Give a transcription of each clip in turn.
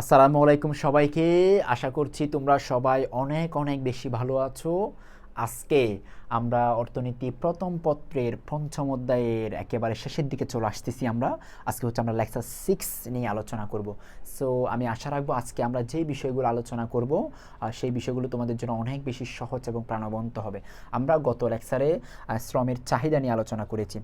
আসসালামু আলাইকুম সবাইকে। আশা করছি তোমরা সবাই অনেক অনেক বেশি ভালো আছো। আজকে আমরা অর্থনীতি প্রথম পত্রের পঞ্চম অধ্যায়ের একেবারে শেষের দিকে চলে আসতেছি আমরা। আজকে হচ্ছে আমরা লেকচার সিক্স নিয়ে আলোচনা করব। সো আমি আশা রাখব আজকে আমরা যেই বিষয়গুলো আলোচনা করব সেই বিষয়গুলো তোমাদের জন্য অনেক বেশি সহজ এবং প্রাণবন্ত হবে। আমরা গত লেকচারে শ্রমের চাহিদা নিয়ে আলোচনা করেছি।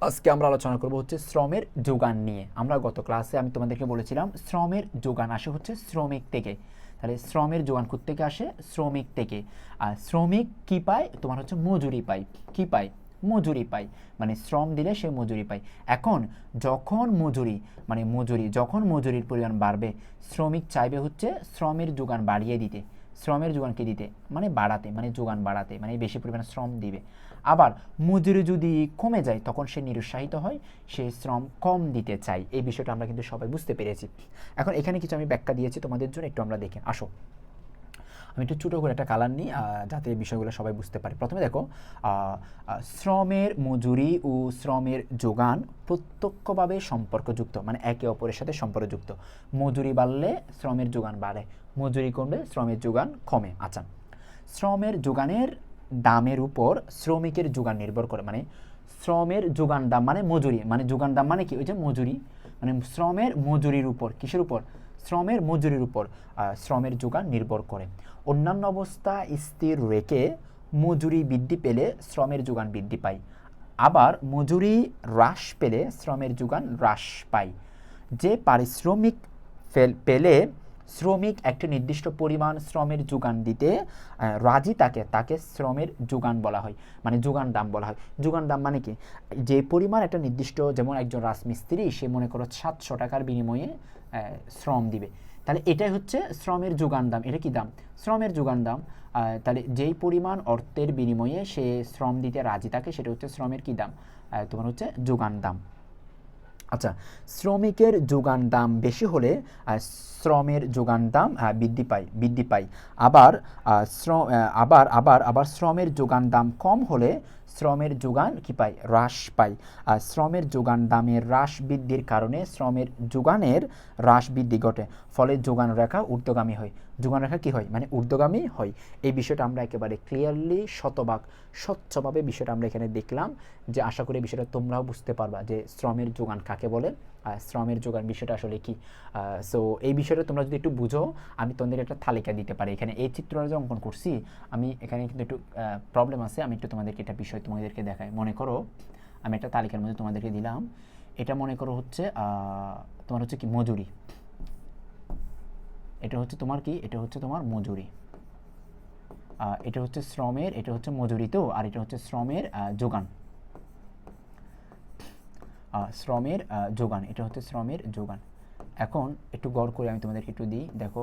আজকে আমরা আলোচনা করব হচ্ছে শ্রমের যোগান নিয়ে। আমরা গত ক্লাসে আমি তোমাদেরকে বলেছিলাম, শ্রমের যোগান আসে হচ্ছে শ্রমিক থেকে। তাহলে শ্রমের যোগান থেকে আসে? শ্রমিক থেকে। আর শ্রমিক কি পায়? তোমার হচ্ছে মজুরি পায়। কি পায়? মজুরি পায়। মানে শ্রম দিলে সে মজুরি পায়। এখন যখন মজুরি মানে মজুরি, যখন মজুরির পরিমাণ বাড়বে, শ্রমিক চাইবে হচ্ছে শ্রমের যোগান বাড়িয়ে দিতে। শ্রমের যোগানকে দিতে মানে বাড়াতে মানে যোগান বাড়াতে মানে বেশি পরিমাণে শ্রম দিবে। আবার মজুরি যদি কমে যায়, তখন সে নিরুৎসাহিত হয়, সে শ্রম কম দিতে চায়। এই বিষয়টা আমরা কিন্তু সবাই বুঝতে পেরেছি। এখন এখানে কিছু আমি ব্যাখ্যা দিয়েছি তোমাদের জন্য, একটু আমরা দেখে, আসো। আমি একটু ছোটো করে একটা কালার নিই যাতে বিষয়গুলো সবাই বুঝতে পারে। প্রথমে দেখো শ্রমের মজুরি ও শ্রমের যোগান প্রত্যক্ষভাবে সম্পর্কযুক্ত মানে একে অপরের সাথে সম্পর্কযুক্ত। মজুরি বাড়লে শ্রমের যোগান বাড়ে। মজুরি কমলে শ্রমের যোগান কমে। আচ্ছা শ্রমের যোগানের দামের উপর শ্রমিকের যোগান নির্ভর করে মানে শ্রমের যোগান দাম মানে মজুরি মানে যোগান দাম মানে কি? ওই যে মজুরি মানে শ্রমের মজুরির উপর, কিসের উপর? শ্রমের মজুরির উপর শ্রমের যোগান নির্ভর করে। অন্যান্য অবস্থা স্থির রেখে মজুরি বৃদ্ধি পেলে শ্রমের যোগান বৃদ্ধি পায়। আবার মজুরি হ্রাস পেলে শ্রমের যোগান হ্রাস পায়। যে পারিশ্রমিক পেলে শ্রমিক একটি নির্দিষ্ট পরিমাণ শ্রমের যোগান দিতে রাজি তাকে তাকে শ্রমের যোগান বলা হয় মানে যোগান দাম বলা হয়। যোগান দাম মানে কি? যে পরিমাণ একটা নির্দিষ্ট যেমন একজন রাজমিস্ত্রি, সে মনে করো সাতশো টাকার বিনিময়ে শ্রম দিবে। তাহলে এটাই হচ্ছে শ্রমের যোগান দাম। এটা কি দাম? শ্রমের যোগান দাম। তাহলে যেই পরিমাণ অর্থের বিনিময়ে সে শ্রম দিতে রাজি থাকে সেটা হচ্ছে শ্রমের কি দাম? তোমার হচ্ছে যোগান দাম। আচ্ছা শ্রমিকের যোগান দাম বেশি হলে শ্রমের যোগান দাম বৃদ্ধি পায় বৃদ্ধি পায়। আবার শ্রম আবার আবার আবার শ্রমের যোগান দাম কম হলে শ্রমের যোগান কী পায়? হ্রাস পাই আর শ্রমের যোগান দামের হ্রাস বৃদ্ধির কারণে শ্রমের যোগানের হ্রাস বৃদ্ধি ঘটে। ফলে যোগান রেখা ঊর্ধ্বগামী হয়। যোগান রেখা কী হয়? মানে ঊর্ধ্বগামী হয়। এই বিষয়টা আমরা একেবারে ক্লিয়ারলি শতভাগ, স্বচ্ছভাবে বিষয়টা আমরা এখানে দেখলাম। যে আশা করি বিষয়টা তোমরাও বুঝতে পারবা যে শ্রমের যোগান কাকে বলে? শ্রমের যোগান বিষয়টা আসলে কি? সো এই বিষয়টা তোমরা যদি একটু বুঝো, আমি তোমাদের একটা তালিকা দিতে পারি। এখানে এই চিত্রটা যে অঙ্কন করছি, আমি এখানে কিন্তু একটু প্রবলেম আছে, আমি একটু তোমাদেরকে একটা বিষয় তোমাদেরকে দেখাই। মনে করো, আমি একটা তালিকার মধ্যে তোমাদেরকে দিলাম। এটা মনে করো হচ্ছে তোমার হচ্ছে কি? মজুরি। এটা হচ্ছে তোমার কি? এটা হচ্ছে তোমার মজুরি। এটা হচ্ছে শ্রমের, এটা হচ্ছে মজুরি তো, আর এটা হচ্ছে শ্রমের যোগান। শ্রমের যোগান। এটা হচ্ছে শ্রমের যোগান। এখন একটু গড় করে আমি তোমাদেরকে একটু দিই, দেখো।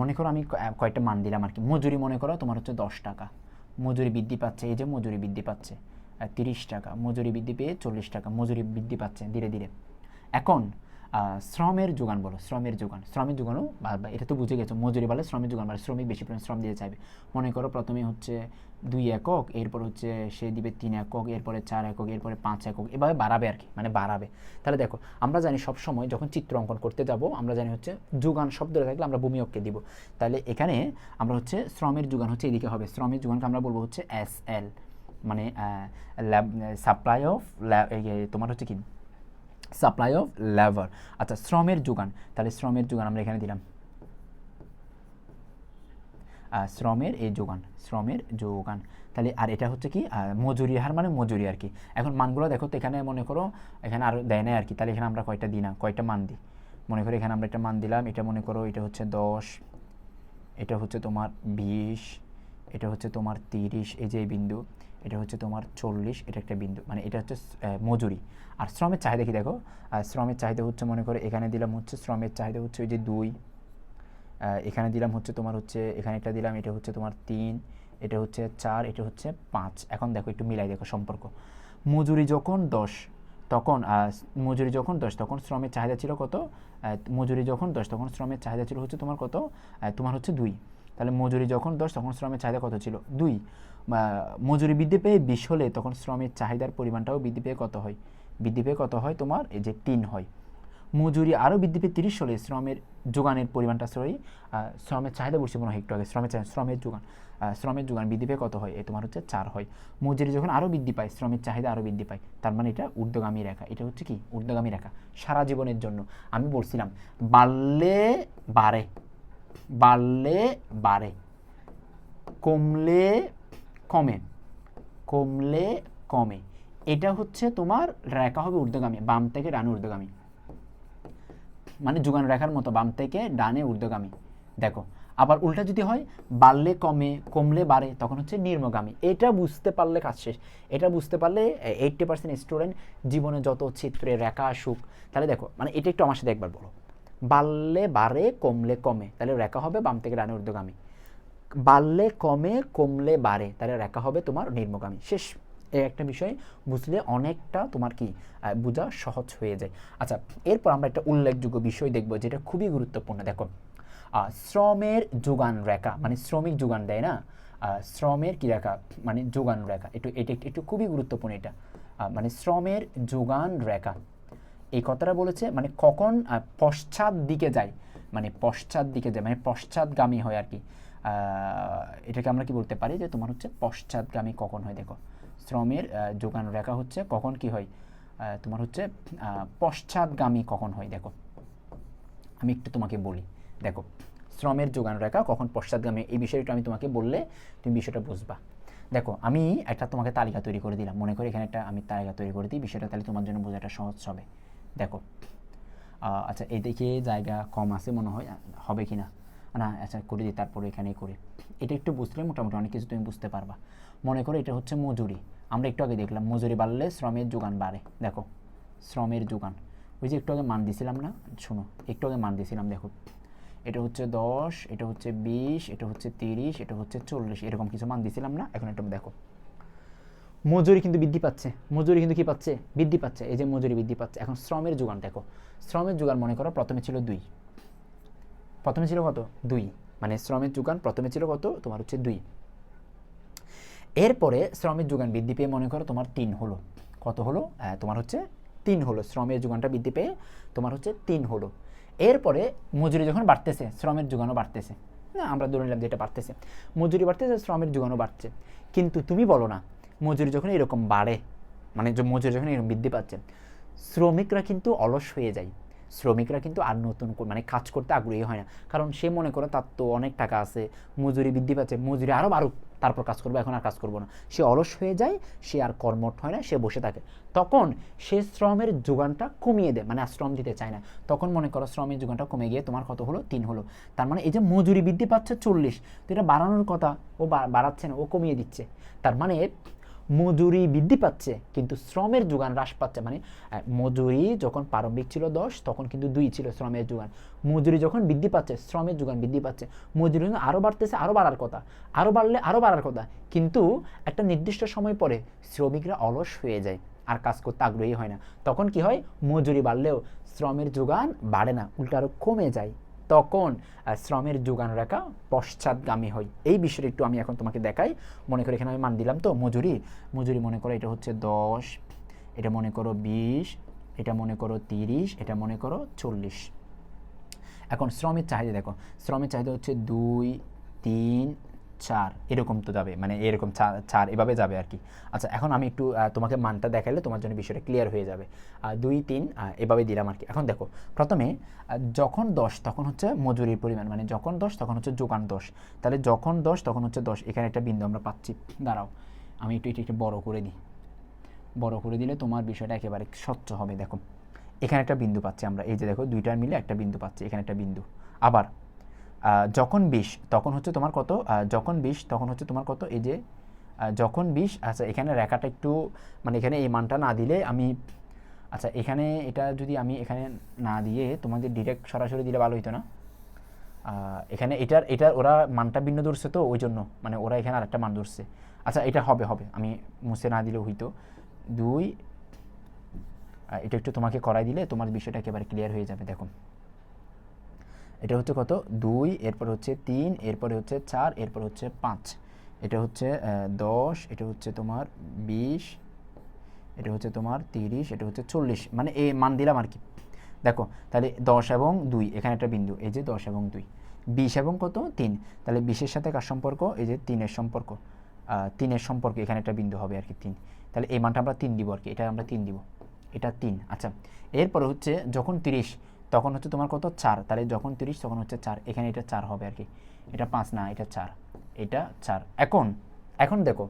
মনে করো আমি কয়েকটা মান দিলাম আর কি। মজুরি মনে করো তোমার হচ্ছে দশ টাকা। মজুরি বৃদ্ধি পাচ্ছে, এই যে মজুরি বৃদ্ধি পাচ্ছে তিরিশ টাকা। মজুরি বৃদ্ধি পেয়ে চল্লিশ টাকা। মজুরি বৃদ্ধি পাচ্ছে ধীরে ধীরে। এখন শ্রমের যোগান বলো, শ্রমের যোগান। শ্রমের যোগানও বাড়বে এটা তো বুঝে গেছো, মজুরি বাড়লে শ্রমের যোগান বাড়ে শ্রমিক বেশি পরিমাণ শ্রম দিতে চাইবে। মনে করো প্রথমে হচ্ছে দুই একক, এরপর হচ্ছে সে দিবে তিন একক, এরপরে চার একক, এরপরে পাঁচ একক, এভাবে বাড়াবে আর কি মানে বাড়াবে। তাহলে দেখো, আমরা জানি সব সময় যখন চিত্র অঙ্কন করতে যাব, আমরা জানি হচ্ছে যোগান শব্দ থাকলে আমরা ভূমিয়ককে দিব। তাহলে এখানে আমরা হচ্ছে শ্রমের যোগান হচ্ছে এদিকে হবে। শ্রমের যোগানকে আমরা বলব হচ্ছে এস এল মানে সাপ্লাই অফ তোমার হচ্ছে কি? সাপ্লাই অফ লেবার আচ্ছা শ্রমের যোগান। তাহলে শ্রমের যোগান আমরা এখানে দিলাম। শ্রমের এই যোগান, শ্রমের যোগান। তাহলে আর এটা হচ্ছে কি? মজুরি হার মানে মজুরি আর কি। এখন মানগুলো দেখো তো এখানে মনে করো, এখানে আর দেয় না আর কি। তাহলে এখানে আমরা কয়টা দিই না? কয়টা মান দিই? মনে করো এখানে আমরা একটা মান দিলাম। এটা মনে করো, এটা হচ্ছে দশ, এটা হচ্ছে তোমার বিশ, এটা হচ্ছে তোমার তিরিশ। এই যে বিন্দু। এটা হচ্ছে তোমার চল্লিশ, এটা একটা বিন্দু মানে এটা হচ্ছে মজুরি। আর শ্রমের চাহিদা কি দেখো? আর শ্রমের চাহিদা হচ্ছে, মনে করো, এখানে দিলাম হচ্ছে, শ্রমের চাহিদা হচ্ছে ওই যে দুই এখানে দিলাম হচ্ছে তোমার হচ্ছে, এখানে একটা দিলাম, এটা হচ্ছে তোমার তিন, এটা হচ্ছে চার, এটা হচ্ছে পাঁচ। এখন দেখো, একটু মিলাই দেখো সম্পর্ক। মজুরি যখন দশ, তখন মজুরি যখন দশ, তখন শ্রমের চাহিদা ছিল কত? মজুরি যখন দশ, তখন শ্রমের চাহিদা ছিল হচ্ছে তোমার কত? তোমার হচ্ছে দুই। তাহলে মজুরি যখন দশ, তখন শ্রমের চাহিদা কত ছিল? দুই মজুরি বৃদ্ধি পেয়ে বিশ হলে তখন শ্রমের চাহিদার পরিমাণটাও বৃদ্ধি পেয়ে কত হয়? বৃদ্ধি পেয়ে কত হয় তোমার? এই যে তিন হয়। মজুরি আরও বৃদ্ধি পেয়ে তিরিশ হলে শ্রমের যোগানের পরিমাণটা সরি শ্রমের চাহিদা বলছি মনে হয় একটু আগে, শ্রমের চাহিদা, শ্রমের যোগান শ্রমের যোগান বৃদ্ধি পেয়ে কত হয়? এ তোমার হচ্ছে চার হয়। মজুরি যখন আরও বৃদ্ধি পায়, শ্রমের চাহিদা আরও বৃদ্ধি পায়, তার মানে এটা ঊর্ধ্বগামী রেখা। এটা হচ্ছে কি? ঊর্ধ্বগামী রেখা, সারা জীবনের জন্য। আমি বলছিলাম, বাড়লে বাড়ে। বাড়লে বাড়ে। কমলে কমে। কমলে কমে। এটা হচ্ছে তোমার রেখা হবে ঊর্ধ্বগামী, বাম থেকে ডানে ঊর্ধ্বগামী। মানে যুগান রেখার মতো বাম থেকে ডানে ঊর্ধ্বগামী। দেখো, আবার উল্টা যদি হয়, বাড়লে কমে, কমলে বাড়ে, তখন হচ্ছে নির্মগামী এটা বুঝতে পারলে কাজ শেষ। এটা বুঝতে পারলে এইট্টি পার্সেন্ট স্টুডেন্ট জীবনে যত চিত্রে রেখা আসুক, তাহলে দেখো মানে এটা একটু আমার সাথে একবার বলো। বাড়লে বাড়ে, কমলে কমে। তাহলে রেখা হবে বাম থেকে ডানে ঊর্ধ্বগামী। বাড়লে কমে, কমলে বাড়ে, তাহলে রেখা হবে তোমার নির্মগামী। শেষ, এই একটা বিষয় বুঝলে অনেকটা তোমার কি বোঝা সহজ হয়ে যায়। আচ্ছা এরপর আমরা একটা উল্লেখযোগ্য বিষয় দেখব যেটা খুবই গুরুত্বপূর্ণ। দেখো শ্রমের যোগান রেখা মানে শ্রমিক যোগান দেয় না? শ্রমের কি রেখা? মানে যোগান রেখা। একটু, এটা একটু- খুবই গুরুত্বপূর্ণ এটা। মানে শ্রমের যোগান রেখা। এই কথাটা বলেছে মানে কখন পশ্চাৎ দিকে যায় মানে পশ্চাৎ দিকে যায় মানে পশ্চাৎগামী হয় আর কি। এটাকে আমরা কি বলতে পারি? যে তোমার হচ্ছে পশ্চাৎগামী কখন হয়, দেখো। শ্রমের যোগান রেখা হচ্ছে কখন কি হয়? তোমার হচ্ছে পশ্চাৎগামী কখন হয়, দেখো। আমি একটু তোমাকে বলি, দেখো। শ্রমের যোগান রেখা কখন পশ্চাৎগামী, এই বিষয়টা আমি তোমাকে বললে তুমি বিষয়টা বুঝবা। দেখো, আমি একটা তোমাকে তালিকা তৈরি করে দিলাম। মনে করি এখানে একটা আমি তালিকা তৈরি করে দিই, বিষয়টা তাহলে তোমার জন্য বোঝাটা সহজ হবে। দেখো আচ্ছা এদিকে জায়গা কম আছে মনে হয়, হবে কি না না আচ্ছা করে দিই তারপরে এখানেই করি। এটা একটু বুঝলে মোটামুটি অনেক কিছু তুমি বুঝতে পারবা। মনে করো এটা হচ্ছে মজুরি। আমরা একটু আগে দেখলাম, মজুরি বাড়লে শ্রমের যোগান বাড়ে। দেখো, শ্রমের যোগান। ওই যে একটু আগে মান দিছিলাম না? শোনো, একটু আগে মান দিছিলাম, দেখো। এটা হচ্ছে দশ, এটা হচ্ছে বিশ, এটা হচ্ছে তিরিশ, এটা হচ্ছে চল্লিশ, এরকম কিছু মান দিছিলাম না? এখন একটু দেখো। মজুরি কিন্তু বৃদ্ধি পাচ্ছে। মজুরি কিন্তু কি পাচ্ছে? বৃদ্ধি পাচ্ছে। এই যে মজুরি বৃদ্ধি পাচ্ছে। এখন শ্রমের যোগান দেখো। শ্রমের যোগান মনে করো প্রথমে ছিল দুই। প্রথমে ছিল কত? দুই। মানে শ্রমের যোগান প্রথমে ছিল কত? তোমার হচ্ছে দুই। এরপরে শ্রমের যোগান বৃদ্ধি পেয়ে মনে করো তোমার তিন হলো। কত হলো? তোমার হচ্ছে তিন হলো। শ্রমের যোগানটা বৃদ্ধি পেয়ে তোমার হচ্ছে তিন হলো। এরপরে মজুরি যখন বাড়তেছে, শ্রমের যোগানও বাড়তেছে। না, আমরা ধরে নিলাম যে এটা বাড়তেছে। মজুরি বাড়তেছে, শ্রমের যোগানও বাড়ছে। কিন্তু তুমি বলো না মজুরি যখন এরকম বাড়ে মানে যে মজুরি যখন এরকম বৃদ্ধি পাচ্ছে, শ্রমিকরা কিন্তু অলস হয়ে যায়। শ্রমিকরা কিন্তু আর নতুন মানে কাজ করতে আগ্রহী হয় না। কারণ সে মনে করে, তার তো অনেক টাকা আছে, মজুরি বৃদ্ধি পাচ্ছে, মজুরি আরও বাড়ুক, তারপর কাজ করব, এখন আর কাজ করব না। সে অলস হয়ে যায়, সে আর কর্মঠ হয় না, সে বসে থাকে। তখন সে শ্রমের যোগানটা কমিয়ে দেয় মানে আর শ্রম দিতে চায় না। তখন মনে করো, শ্রমের যোগানটা কমে গিয়ে তোমার কত হলো? তিন হলো। তার মানে এই যে মজুরি বৃদ্ধি পাচ্ছে চল্লিশ, তো এটা বাড়ানোর কথা, ও বাড়াচ্ছে না, ও কমিয়ে দিচ্ছে। তার মানে মজুরি বৃদ্ধি পাচ্ছে, কিন্তু শ্রমের যোগান হ্রাস পাচ্ছে। মানে মজুরি যখন প্রারম্ভিক ছিল দশ, তখন কিন্তু দুই ছিল শ্রমের যোগান। মজুরি যখন বৃদ্ধি পাচ্ছে, শ্রমের যোগান বৃদ্ধি পাচ্ছে। মজুরি কিন্তু আরও বাড়তেছে আরও বাড়ার কথা। আরও বাড়লে আরও বাড়ার কথা। কিন্তু একটা নির্দিষ্ট সময় পরে শ্রমিকরা অলস হয়ে যায় আর কাজ করতে আগ্রহী হয় না। তখন কি হয়? মজুরি বাড়লেও শ্রমের যোগান বাড়ে না, উল্টো আরও কমে যায়। তখন শ্রমের যোগান রাখা পশ্চাৎগামী হয়। এই বিষয়টা একটু আমি এখন তোমাকে দেখাই। মনে করো এখানে আমি মান দিলাম তো, মজুরি। মজুরি মনে করো এটা হচ্ছে দশ, এটা মনে করো বিশ, এটা মনে করো তিরিশ, এটা মনে করো চল্লিশ। এখন শ্রমের চাহিদা দেখো। শ্রমের চাহিদা হচ্ছে দুই, তিন চার এরকম তো যাবে মানে এরকম চার এভাবে যাবে আর কি। আচ্ছা এখন আমি একটু তোমাকে মানটা দেখাইলে তোমার জন্য বিষয়টা ক্লিয়ার হয়ে যাবে। দুই, তিন এভাবে দিলাম আর কি। এখন দেখো, প্রথমে যখন দশ, তখন হচ্ছে মজুরির পরিমাণ মানে যখন দশ, তখন হচ্ছে যোগান দশ। তাহলে যখন দশ, তখন হচ্ছে দশ। এখানে একটা বিন্দু আমরা পাচ্ছি। দাঁড়াও, আমি একটু একটু একটু বড় করে দিই। বড় করে দিলে তোমার বিষয়টা একেবারে স্বচ্ছ হবে, দেখো। এখানে একটা বিন্দু পাচ্ছি আমরা। এই যে দেখো, দুইটার মিলে একটা বিন্দু পাচ্ছি, এখানে একটা বিন্দু। আবার যখন বিশ তখন হচ্ছে তোমার কত? যখন বিশ তখন হচ্ছে তোমার কত? এই যে যখন বিশ আচ্ছা এখানে রেখাটা একটু মানে এখানে এই মানটা না দিলে আমি আচ্ছা এখানে এটা যদি আমি এখানে না দিয়ে তোমাদের ডিরেক্ট সরাসরি দিলে ভালো হতো না। এখানে এটার এটার, ওরা মানটা ভিন্ন ধরছে তো, ওই জন্য মানে ওরা এখানে আরেকটা মান ধরছে। আচ্ছা এটা হবে হবে, আমি মুছে না দিলেও হইতো। দুই এটা একটু তোমাকে করাই দিলে তোমার বিষয়টা একেবারে ক্লিয়ার হয়ে যাবে দেখো এটা হচ্ছে কত? দুই, এরপর হচ্ছে তিন, এরপরে হচ্ছে চার, এরপর হচ্ছে পাঁচ। এটা হচ্ছে দশ, এটা হচ্ছে তোমার বিশ, এটা হচ্ছে তোমার তিরিশ, এটা হচ্ছে চল্লিশ। মানে এ মান দিলাম আর কি। দেখো, তাহলে দশ এবং দুই, এখানে একটা বিন্দু, এই যে দশ এবং দুই। বিশ এবং কত? তিন। তাহলে বিশের সাথে কার সম্পর্ক? এই যে তিনের সম্পর্ক। তিনের সম্পর্ক এখানে একটা বিন্দু হবে আর কি, তিন। তাহলে এই মানটা আমরা তিন দিব আর কি, এটা আমরা তিন দিব। এটা তিন। আচ্ছা এরপরে হচ্ছে যখন তিরিশ তখন হচ্ছে তোমার কত? চার। তাহলে যখন তিরিশ, তখন হচ্ছে চার। এখানে এটা চার হবে আর কি। এটা পাঁচ না, এটা চার। এটা চার। এখন এখন দেখো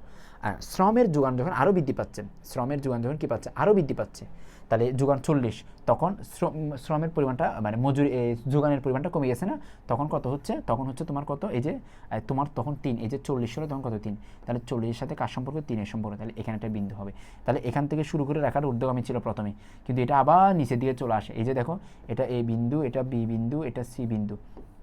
শ্রমের যোগান যখন আরও বৃদ্ধি পাচ্ছে, শ্রমের যোগান যখন কী পাচ্ছে? আরও বৃদ্ধি পাচ্ছে। তাহলে যোগান চল্লিশ, তখন শ্রম, শ্রমের পরিমাণটা মানে মজুরি যোগানের পরিমাণটা কমে গেছে না? তখন কত হচ্ছে? তখন হচ্ছে তোমার কত? এই যে তোমার তখন তিন, এই যে চল্লিশ হলো তখন কত? তিন। তাহলে চল্লিশের সাথে কার সম্পর্ক? তিনের সম্পর্ক। তাহলে এখানে একটা বিন্দু হবে। তাহলে এখান থেকে শুরু করে রাখার ঊর্ধ্বগামী ছিল প্রথমে। কিন্তু এটা আবার নিচের দিকে চলে আসে। এই যে দেখো, এটা এ বিন্দু, এটা বি বিন্দু, এটা সি বিন্দু।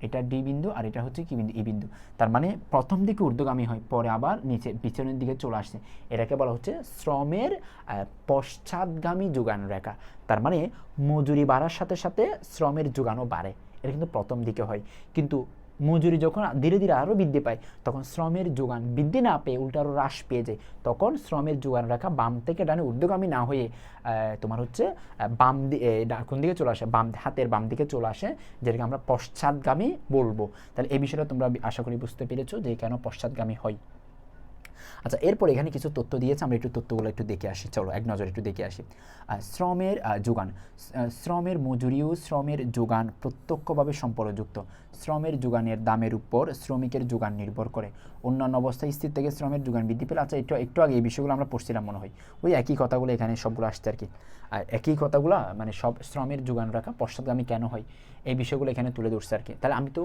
এটা ডি বিন্দু আর এটা হচ্ছে কি বিন্দু? ই বিন্দু। তার মানে প্রথম দিকে ঊর্ধ্বগামী হয়, পরে আবার নিচে পিছনের দিকে চলে আসছে এটাকে বলা হচ্ছে শ্রমের পশ্চাৎগামী যোগান রেখা। তার মানে মজুরি বাড়ার সাথে সাথে শ্রমের যোগানও বাড়ে। এটা কিন্তু প্রথম দিকে হয়। কিন্তু মজুরি যখন ধীরে ধীরে আরও বৃদ্ধি পায়, তখন শ্রমের যোগান বৃদ্ধি না পেয়ে উল্টো আরও হ্রাস পেয়ে যায়। তখন শ্রমের যোগান রাখা বাম থেকে ডানে ঊর্ধ্বগামী না হয়ে তোমার হচ্ছে বাম কোন দিকে চলে আসে? বাম হাতের বাম দিকে চলে আসে, যেটাকে আমরা পশ্চাৎগামী বলব। তাহলে এই বিষয়টা তোমরা আশা করি বুঝতে পেরেছ যে কেন পশ্চাৎগামী হয়। আচ্ছা এরপর এখানে কিছু তথ্য দিয়েছে, আমরা একটু তথ্যগুলো একটু দেখে আসি। চলো, এক নজর একটু দেখে আসি। শ্রমের যোগান। শ্রমের মজুরি ও শ্রমের যোগান প্রত্যক্ষভাবে সম্পর্কযুক্ত শ্রমের যোগানের দামের উপর শ্রমিকের যোগান নির্ভর করে। অন্যান্য অবস্থায় স্থির থেকে শ্রমের যোগান বৃদ্ধি পেলে আচ্ছা একটু একটু আগে এই বিষয়গুলো আমরা পড়ছিলাম মনে হয়। ওই একই কথাগুলো এখানে সবগুলো আসছে আর কি আর একই কথাগুলো মানে সব শ্রমের যোগান রাখা পশ্চাৎগামী কেন হয়? এই বিষয়গুলো এখানে তুলে ধরছে আর কি তাহলে আমি তো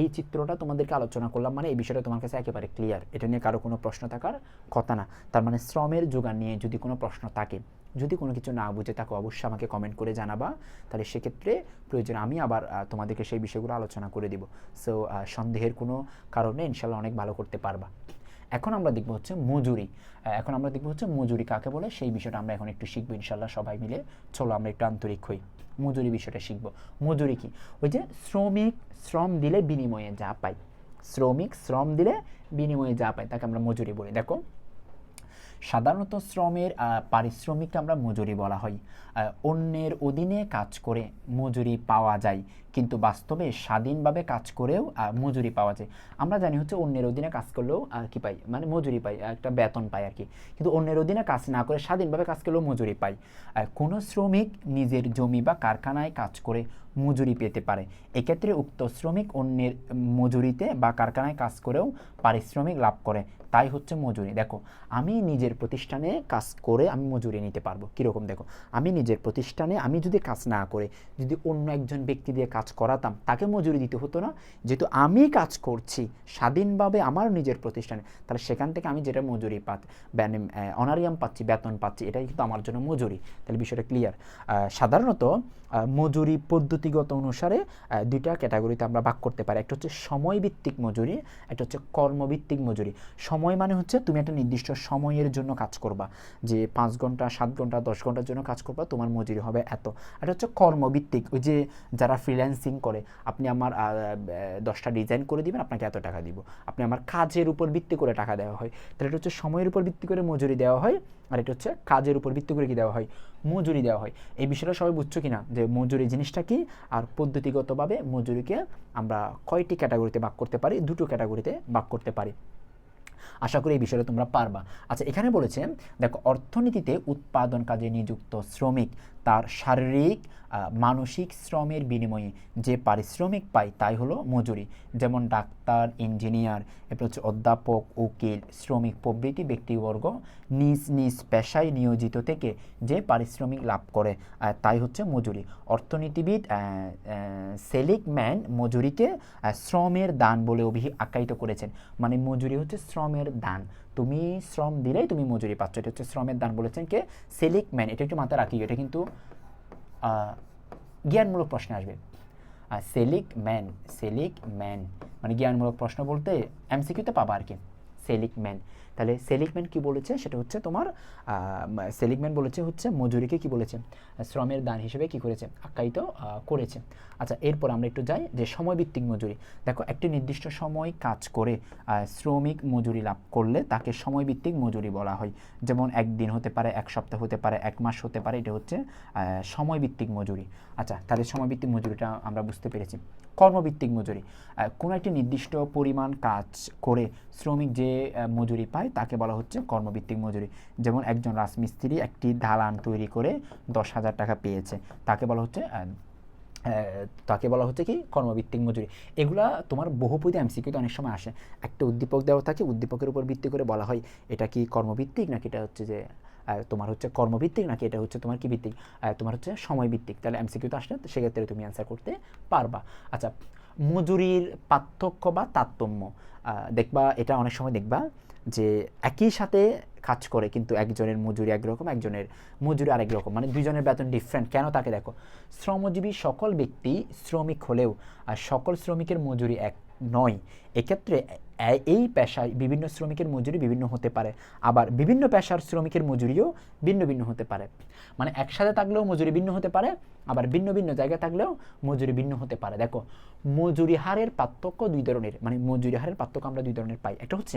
এই চিত্রটা তোমাদেরকে আলোচনা করলাম মানে এই বিষয়টা তোমার কাছে একেবারে ক্লিয়ার এটা নিয়ে কারও কোনো প্রশ্ন থাকার কথা না। তার মানে শ্রমের যোগান নিয়ে যদি কোনো প্রশ্ন থাকে, যদি কোনো কিছু না বুঝে, তাকে অবশ্যই আমাকে কমেন্ট করে জানাবা। তাহলে সেক্ষেত্রে প্রয়োজন, আমি আবার তোমাদেরকে সেই বিষয়গুলো আলোচনা করে দিব। সো সন্দেহের কোনো কারণে ইনশাল্লাহ অনেক ভালো করতে পারবা। এখন আমরা দেখব হচ্ছে মজুরি। এখন আমরা দেখব হচ্ছে মজুরি কাকে বলে, সেই বিষয়টা আমরা এখন একটু শিখব ইনশাল্লাহ সবাই মিলে। চলো আমরা একটু আন্তরিক হই। মজুরি বিষয়টা শিখব। মজুরি কি? ওই যে শ্রমিক শ্রম দিলে বিনিময়ে যা পাই। শ্রমিক শ্রম দিলে বিনিময়ে যা পাই, তাকে আমরা মজুরি বলি। দেখো, সাধারণত শ্রমের পারিশ্রমিককে আমরা মজুরি বলা হয়। অন্যের অধীনে কাজ করে মজুরি পাওয়া যায়। কিন্তু বাস্তবে স্বাধীনভাবে কাজ করেও মজুরি পাওয়া যায়। আমরা জানি হচ্ছে অন্যের অধীনে কাজ করলেও কি পাই? মানে মজুরি পাই একটা বেতন পাই আর কি। কিন্তু অন্যের অধীনে কাজ না করে স্বাধীনভাবে কাজ করলেও মজুরি পাই। কোনো শ্রমিক নিজের জমি বা কারখানায় কাজ করে মজুরি পেতে পারে। এক্ষেত্রে উক্ত শ্রমিক অন্যের মজুরিতে বা কারখানায় কাজ করেও পারিশ্রমিক লাভ করে। তাই হচ্ছে মজুরি। দেখো, আমি নিজের প্রতিষ্ঠানে কাজ করে আমি মজুরি নিতে পারব। কীরকম দেখো, আমি নিজের প্রতিষ্ঠানে আমি যদি কাজ না করে, যদি অন্য একজন ব্যক্তি দিয়ে কাজ করাতাম, তাকে মজুরি দিতে হতো না। যেহেতু আমি কাজ করছি স্বাধীনভাবে আমার নিজের প্রতিষ্ঠানে, তাহলে সেখান থেকে আমি যেটা মজুরি পাত অনারিয়াম পাচ্ছি, বেতন পাচ্ছি, এটাই কিন্তু আমার জন্য মজুরি। তাহলে বিষয়টা ক্লিয়ার সাধারণত মজুরি পদ্ধতিগত অনুসারে দুইটা ক্যাটাগরিতে আমরা ভাগ করতে পারি। একটা হচ্ছে সময়ভিত্তিক মজুরি, একটা হচ্ছে কর্মভিত্তিক মজুরি। সময় মানে হচ্ছে তুমি একটা নির্দিষ্ট সময়ের জন্য কাজ করবা। যে পাঁচ ঘণ্টা, সাত ঘণ্টা, দশ ঘণ্টার জন্য কাজ করবা, তোমার মজুরি হবে এত। এটা হচ্ছে কর্মভিত্তিক, ওই যে যারা ফ্রিল্যান্সিং করে, আপনি আমার দশটা ডিজাইন করে দিবেন, আপনাকে এত টাকা দিব। আপনি আমার কাজের উপর ভিত্তি করে টাকা দেওয়া হয়। তাহলে এটা হচ্ছে সময়ের উপর ভিত্তি করে মজুরি দেওয়া হয়, আর এটা হচ্ছে কাজের উপর ভিত্তি করে কি দেওয়া হয়? মজুরি দেওয়া হয়। এই বিষয়টা সবাই বুঝছ কি না যে মজুরি জিনিসটা কি? আর পদ্ধতিগতভাবে মজুরিকে আমরা কয়টি ক্যাটাগরিতে ভাগ করতে পারি? দুটো ক্যাটাগরিতে ভাগ করতে পারি। আশা করি এই বিষয়টা তোমরা পারবা। আচ্ছা এখানে বলেছে, দেখো, অর্থনীতিতে উৎপাদন কাজে নিযুক্ত শ্রমিক তার শারীরিক মানসিক শ্রমের বিনিময়ে যে পারিশ্রমিক পায় তাই হলো মজুরি। যেমন ডাক্তার ইঞ্জিনিয়ার এরপর হচ্ছে অধ্যাপক উকিল শ্রমিক প্রভৃতি ব্যক্তিবর্গ নিজ নিজ পেশায় নিয়োজিত থেকে যে পারিশ্রমিক লাভ করে তাই হচ্ছে মজুরি। অর্থনীতিবিদ আহ, আহ, সেলিক ম্যান মজুরিকে শ্রমের দান বলে অভি আখ্যায়িত করেছেন। মানে মজুরি হচ্ছে শ্রমের দান। তুমি শ্রম দিলেই তুমি মজুরি পাচ্ছ। এটা হচ্ছে শ্রমের দান বলেছেন কে? সেলিক ম্যান। এটা একটু মাথায় রাখি এটা কিন্তু জ্ঞানমূলক প্রশ্ন আসবে। আর সেলিক ম্যান সেলিক ম্যান। মানে জ্ঞানমূলক প্রশ্ন বলতে এমসিকিউতে পাবা আর কি। Seligman. তাহলে সেলিগম্যান কি বলেছে? সেটা হচ্ছে তোমার সেলিগম্যান বলেছে হচ্ছে মজুরিকে কি বলেছে? শ্রমের দান হিসেবে কি করেছে? আখ্যায়িত করেছে। আচ্ছা এরপর আমরা একটু যাই যে সময়ভিত্তিক মজুরি। দেখো, একটি নির্দিষ্ট সময় কাজ করে শ্রমিক মজুরি লাভ করলে তাকে সময়ভিত্তিক মজুরি বলা হয়। যেমন একদিন হতে পারে, এক সপ্তাহ হতে পারে, এক মাস হতে পারে, এটা হচ্ছে সময়ভিত্তিক মজুরি। আচ্ছা তাহলে সময়ভিত্তিক মজুরিটা আমরা বুঝতে পেরেছি। কর্মভিত্তিক মজুরি। কোনো একটি নির্দিষ্ট পরিমাণ কাজ করে শ্রমিক যে মজুরি পায় তাকে বলা হচ্ছে কর্মভিত্তিক মজুরি। যেমন একজন রাজমিস্ত্রি একটি দালান তৈরি করে দশ হাজার টাকা পেয়েছে, তাকে বলা হচ্ছে তাকে বলা হচ্ছে কি কর্মভিত্তিক মজুরি। এগুলা তোমার বহুপদী এমসিকিউতে অনেক সময় আসে। একটা উদ্দীপক দেওয়া থাকে, উদ্দীপকের উপর ভিত্তি করে বলা হয়, এটা কি কর্মভিত্তিক নাকি এটা হচ্ছে যে তোমার হচ্ছে কর্মভিত্তিক নাকি এটা হচ্ছে তোমার কি ভিত্তিক? তোমার হচ্ছে সময় ভিত্তিক তাহলে এমসিকিউতে আসলে সেক্ষেত্রে তুমি অ্যান্সার করতে পারবা। আচ্ছা মজুরির পার্থক্য বা তারতম্য দেখবা, এটা অনেক সময় দেখবা যে একই সাথে কাজ করে কিন্তু একজনের মজুরি একরকম, একজনের মজুরি আরেক রকম। মানে দুজনের বেতন ডিফারেন্ট কেন তাকে দেখো? শ্রমজীবী সকল ব্যক্তি শ্রমিক হলেও আর সকল শ্রমিকের মজুরি এক। নয়। এক্ষেত্রে এই পেশায় বিভিন্ন শ্রমিকের মজুরি বিভিন্ন হতে পারে। আবার বিভিন্ন পেশার শ্রমিকের মজুরিও ভিন্ন ভিন্ন হতে পারে। মানে একসাথে থাকলেও মজুরি ভিন্ন হতে পারে, আবার ভিন্ন ভিন্ন জায়গায় থাকলেও মজুরি ভিন্ন হতে পারে। দেখো, মজুরি হারের পার্থক্য দুই ধরনের মানে মজুরি হারের পার্থক্য আমরা দুই ধরনের পাই। একটা হচ্ছে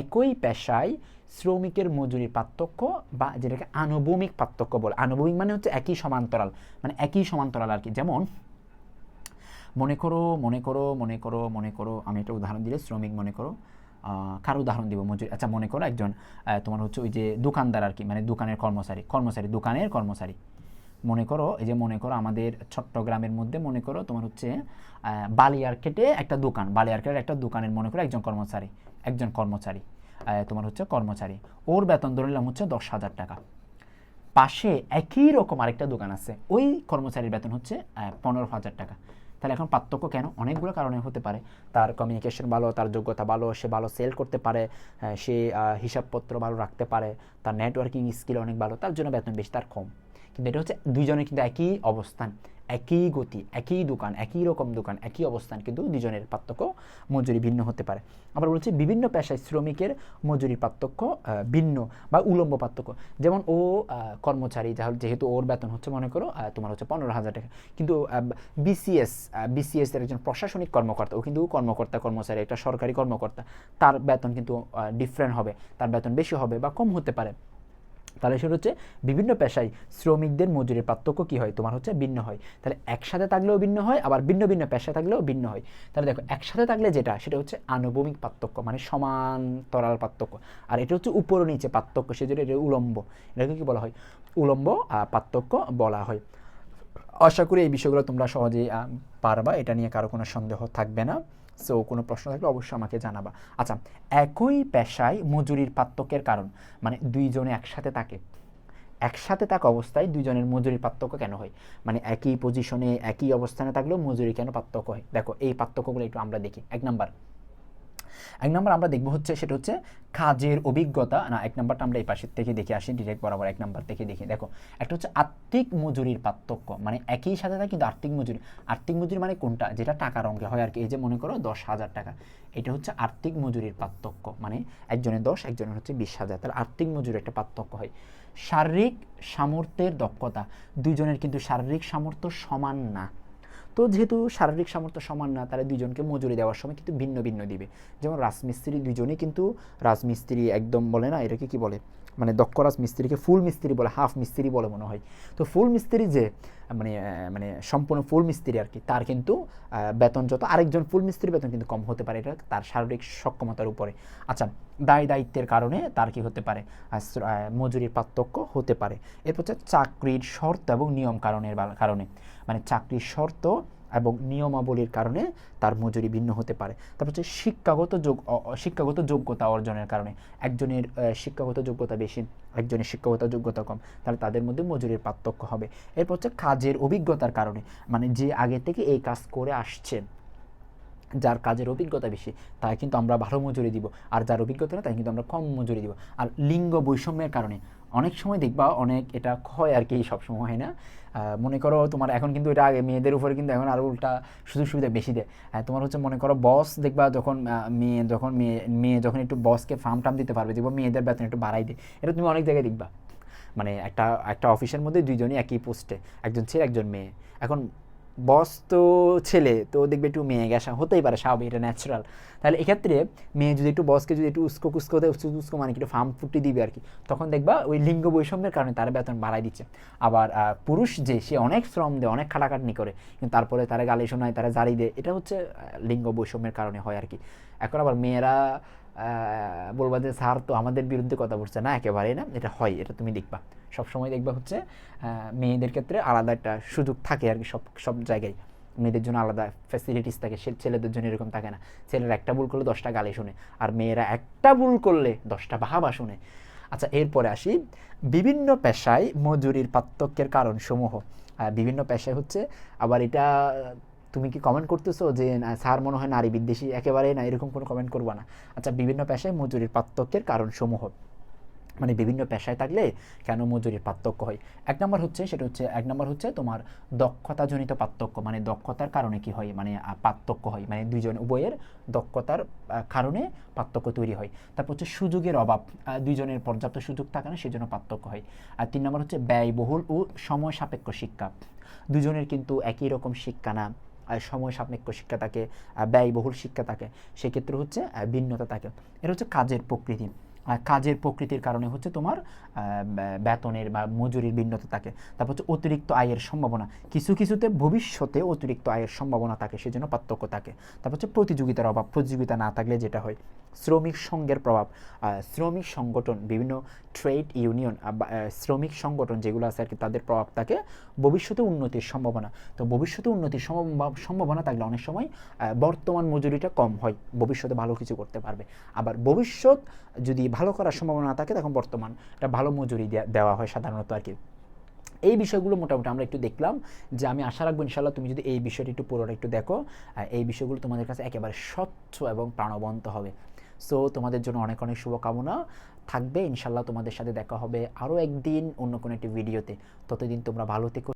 একই পেশায় শ্রমিকের মজুরির পার্থক্য বা যেটাকে আনুভূমিক পার্থক্য বলে। আনুভূমিক মানে হচ্ছে একই সমান্তরাল মানে একই সমান্তরাল আর কি। যেমন মনে করো মনে করো মনে করো মনে করো, আমি একটা উদাহরণ দিলে, শ্রমিক মনে করো কার উদাহরণ দিব, মজুরি আচ্ছা মনে করো একজন তোমার হচ্ছে ওই যে দোকানদার আর কি মানে দোকানের কর্মচারী কর্মচারী, দোকানের কর্মচারী। মনে করো, এই যে মনে করো আমাদের চট্টগ্রামের মধ্যে মনে করো তোমার হচ্ছে বালিয়ারকেটে একটা দোকান, বালিয়ারকেটের একটা দোকানের মনে করো একজন কর্মচারী একজন কর্মচারী তোমার হচ্ছে কর্মচারী। ওর বেতন ধরে নিলাম হচ্ছে দশ হাজার টাকা। পাশে একই রকম আরেকটা দোকান আছে, ওই কর্মচারীর বেতন হচ্ছে পনেরো হাজার টাকা। তাহলে এখন পার্থক্য কেন? অনেকগুলো কারণে হতে পারে। তার কমিউনিকেশন ভালো, তার যোগ্যতা ভালো, সে ভালো সেল করতে পারে সে হিসাবপত্র ভালো রাখতে পারে, তার নেটওয়ার্কিং স্কিল অনেক ভালো, তার জন্য বেতন বেশি, তার কম। কিন্তু এটা হচ্ছে দুইজনের কিন্তু একই অবস্থান। একই গতি, একই দোকান, একই রকম দোকান, একই অবস্থান কিন্তু দুজনের পার্থক্য মজুরি ভিন্ন হতে পারে। আবার বলছি বিভিন্ন পেশায় শ্রমিকের মজুরির পার্থক্য ভিন্ন বা উলম্ব পার্থক্য। যেমন ও কর্মচারী যেহেতু ওর বেতন হচ্ছে, মনে করো তোমার হচ্ছে পনেরো হাজার টাকা। কিন্তু বিসিএস বিসিএস এর একজন প্রশাসনিক কর্মকর্তা, ও কিন্তু কর্মকর্তা, কর্মচারী, একটা সরকারি কর্মকর্তা, তার বেতন কিন্তু ডিফারেন্ট হবে, তার বেতন বেশি হবে বা কম হতে পারে। তাহলে সেটা হচ্ছে বিভিন্ন পেশায় শ্রমিকদের মজুরির পার্থক্য কী হয়? তোমার হচ্ছে ভিন্ন হয়। তাহলে একসাথে থাকলেও ভিন্ন হয়, আবার ভিন্ন ভিন্ন পেশায় থাকলেও ভিন্ন হয়। তাহলে দেখো, একসাথে থাকলে যেটা, সেটা হচ্ছে আনুভূমিক পার্থক্য মানে সমান্তরাল পার্থক্য। আর এটা হচ্ছে উপর নিচে পার্থক্য, সেজন্য এটা উলম্ব। এটাকে কি বলা হয়? উলম্ব পার্থক্য বলা হয়। আশা করি এই বিষয়গুলো তোমরা সহজেই পারবা, এটা নিয়ে কারও কোনো সন্দেহ থাকবে না। সো কোনো প্রশ্ন থাকলে অবশ্যই আমাকে জানাবা। আচ্ছা একই পেশায় মজুরির পার্থক্যের কারণ মানে দুইজনে একসাথে থাকে। একসাথে থাকা অবস্থায় দুজনের মজুরির পার্থক্য কেন হয়? মানে একই পজিশনে একই অবস্থানে থাকলেও মজুরি কেন পার্থক্য হয়? দেখো, এই পার্থক্যগুলো একটু আমরা দেখি। এক নাম্বার এক নম্বর আমরা দেখব হচ্ছে, সেটা হচ্ছে কাজের অভিজ্ঞতা। না, এক নম্বরটা আমরা এই পাশের থেকে দেখে আসি ডিরেক্ট বরাবর এক নম্বর থেকে দেখি। দেখো, একটা হচ্ছে আর্থিক মজুরির পার্থক্য। মানে একই সাথে থাকে কিন্তু আর্থিক মজুরি। আর্থিক মজুরি মানে কোনটা? যেটা টাকার অঙ্কে হয় আর কি। এই যে মনে করো দশ হাজার টাকা। এটা হচ্ছে আর্থিক মজুরির পার্থক্য। মানে একজনের দশ, একজনের হচ্ছে বিশ হাজার। তাহলে আর্থিক মজুরির একটা পার্থক্য হয়। শারীরিক সামর্থ্যের দক্ষতা। দুইজনের কিন্তু শারীরিক সামর্থ্য সমান না। তো যেহেতু শারীরিক সামর্থ্য সমান না তারা দুজনকে মজুরি দেওয়ার সময় কিন্তু ভিন্ন ভিন্ন দিবে। যেমন রাজমিস্ত্রি দুজনেই কিন্তু রাজমিস্ত্রি একদম বলে না, এটাকে কি বলে? মানে দক্ষ রাজমিস্ত্রিকে ফুল মিস্ত্রি বলে, হাফ মিস্ত্রি বলে মনে হয়। তো ফুল মিস্ত্রি যে মানে মানে সম্পূর্ণ ফুল মিস্ত্রি আর কি, তার কিন্তু বেতন যত, আরেকজন ফুল মিস্ত্রির বেতন কিন্তু কম হতে পারে, এটা তার শারীরিক সক্ষমতার উপরে। আচ্ছা দায় দায়িত্বের কারণে তার কি হতে পারে? মজুরির পার্থক্য হতে পারে। এরপর হচ্ছে চাকরির শর্ত এবং নিয়ম কারণের কারণে। মানে চাকরির শর্ত এবং নিয়মাবলীর কারণে তার মজুরি ভিন্ন হতে পারে। তারপর হচ্ছে শিক্ষাগত যোগ শিক্ষাগত যোগ্যতা অর্জনের কারণে। একজনের শিক্ষাগত যোগ্যতা বেশি, একজনের শিক্ষাগত যোগ্যতা কম। তাহলে তাদের মধ্যে মজুরির পার্থক্য হবে। এরপর হচ্ছে কাজের অভিজ্ঞতার কারণে। মানে যে আগে থেকে এই কাজ করে আসছেন যার কাজের অভিজ্ঞতা বেশি, তাই কিন্তু আমরা ভালো মজুরি দিব। আর যার অভিজ্ঞতা না তাই কিন্তু আমরা কম মজুরি দিব। আর লিঙ্গ বৈষম্যের কারণে অনেক সময় দেখবা অনেক এটা হয় আর কি সবসময় হয় না। মনে করো তোমার এখন কিন্তু এটা আগে মেয়েদের উপরে কিন্তু এখন আরও উল্টা সুযোগ সুবিধা বেশি দেয়। তোমার হচ্ছে মনে করো বস দেখবা যখন মেয়ে যখন মেয়ে মেয়ে যখন একটু বসকে ফার্ম টার্ম দিতে পারবে, দেখবা মেয়েদের বেতন একটু বাড়াই দেয়। এটা তুমি অনেক জায়গায় দেখবা। মানে একটা একটা অফিসের মধ্যে দুইজনই একই পোস্টে একজন ছেলে, একজন মেয়ে। এখন বস তো ছেলে, তো দেখবে একটু মেয়ে গেসা হতেই পারে স্বাভাবিক, এটা ন্যাচারাল তাহলে এক্ষেত্রে মেয়ে যদি একটু বসকে যদি একটু উস্কো কুস্কো উস্কো কুস্কো মানে একটু ফার্ম ফুটি দিবে আর কি, তখন দেখবা ওই লিঙ্গ বৈষম্যের কারণে তার বেতন বাড়াই দিচ্ছে। আবার পুরুষ যে, সে অনেক শ্রম দেয়, অনেক খাটাখাটনি করে, কিন্তু তারপরে তারা গালি শোনায়, তারা জারি দেয়, এটা হচ্ছে লিঙ্গ বৈষম্যের কারণে হয় আর কি। এখন আবার মেয়েরা বলবা যে, স্যার, তো আমাদের বিরুদ্ধে কথা বলছে। না, একেবারেই না, এটা হয়, এটা তুমি দেখবা সব সময় দেখবা হচ্ছে মেয়েদের ক্ষেত্রে আলাদা একটা সুযোগ থাকে আর কি, সব সব জায়গায়। মেয়েদের জন্য আলাদা ফ্যাসিলিটিস থাকে, সে ছেলেদের জন্য এরকম থাকে না। ছেলেরা একটা ভুল করলে দশটা গালি শুনে, আর মেয়েরা একটা ভুল করলে দশটা বাহাবা শুনে। আচ্ছা এরপরে আসি। বিভিন্ন পেশায় মজুরির পার্থক্যের কারণসমূহ। বিভিন্ন পেশায় হচ্ছে, আবার এটা তুমি কি কমেন্ট করতেছো যে স্যার মনে হয় নারী বিদ্বেষী, একেবারে না, এরকম কোনো কমেন্ট করবা না। আচ্ছা বিভিন্ন পেশায় মজুরির পার্থক্যের কারণসমূহ। মানে বিভিন্ন পেশায় থাকলে কেন মজুরির পার্থক্য হয়? এক নম্বর হচ্ছে, সেটা হচ্ছে, এক নম্বর হচ্ছে তোমার দক্ষতাজনিত পার্থক্য। মানে দক্ষতার কারণে কি হয়? মানে পার্থক্য হয়। মানে দুইজন উভয়ের দক্ষতার কারণে পার্থক্য তৈরি হয়। তারপর হচ্ছে সুযোগের অভাব। দুইজনের পর্যাপ্ত সুযোগ থাকে না, সেজন্য পার্থক্য হয়। আর তিন নম্বর হচ্ছে ব্যয়বহুল ও সময় সাপেক্ষ শিক্ষা। দুজনের কিন্তু একই রকম শিক্ষা না। সময় সাপেক্ষ শিক্ষা থাকে ব্যয়বহুল শিক্ষা থাকে সেক্ষেত্রে হচ্ছে ভিন্নতা থাকে এটা হচ্ছে কাজের প্রকৃতি। কাজের প্রকৃতির কারণে হচ্ছে তোমার বেতনের বা মজুরির ভিন্নতা থাকে। তারপর হচ্ছে অতিরিক্ত আয়ের সম্ভাবনা। কিছু কিছুতে ভবিষ্যতে অতিরিক্ত আয়ের সম্ভাবনা থাকে, সেজন্য পার্থক্য থাকে। তারপর হচ্ছে প্রতিযোগিতার অভাব, প্রতিযোগিতা না থাকলে যেটা হয়? শ্রমিক সংঘের প্রভাব। শ্রমিক সংগঠন, বিভিন্ন ট্রেড ইউনিয়ন শ্রমিক সংগঠন যেগুলো আছে আর কি, তাদের প্রভাব থাকে ভবিষ্যতে উন্নতির সম্ভাবনা। তো ভবিষ্যতে উন্নতির সম্ভাব- সম্ভাবনা থাকলে অনেক সময় বর্তমান মজুরিটা কম হয়। ভবিষ্যতে ভালো কিছু করতে পারবে। আবার ভবিষ্যৎ যদি ভালো করার সম্ভাবনা থাকে, তখন বর্তমান এটা ভালো মজুরি দেওয়া হয় সাধারণত আর কি। এই বিষয়গুলো মোটামুটি আমরা একটু দেখলাম যে আমি আশা রাখব ইনশাল্লাহ তুমি যদি এই বিষয়টি একটু পুরোটা একটু দেখো এই বিষয়গুলো তোমাদের কাছে একেবারে স্বচ্ছ এবং প্রাণবন্ত হবে। সো তোমাদের জন্য অনেক অনেক শুভকামনা। থাকবে ইনশাল্লাহ তোমাদের সাথে দেখা হবে আরও একদিন অন্য কোনো একটি ভিডিওতে। ততদিন তোমরা ভালো থেকো।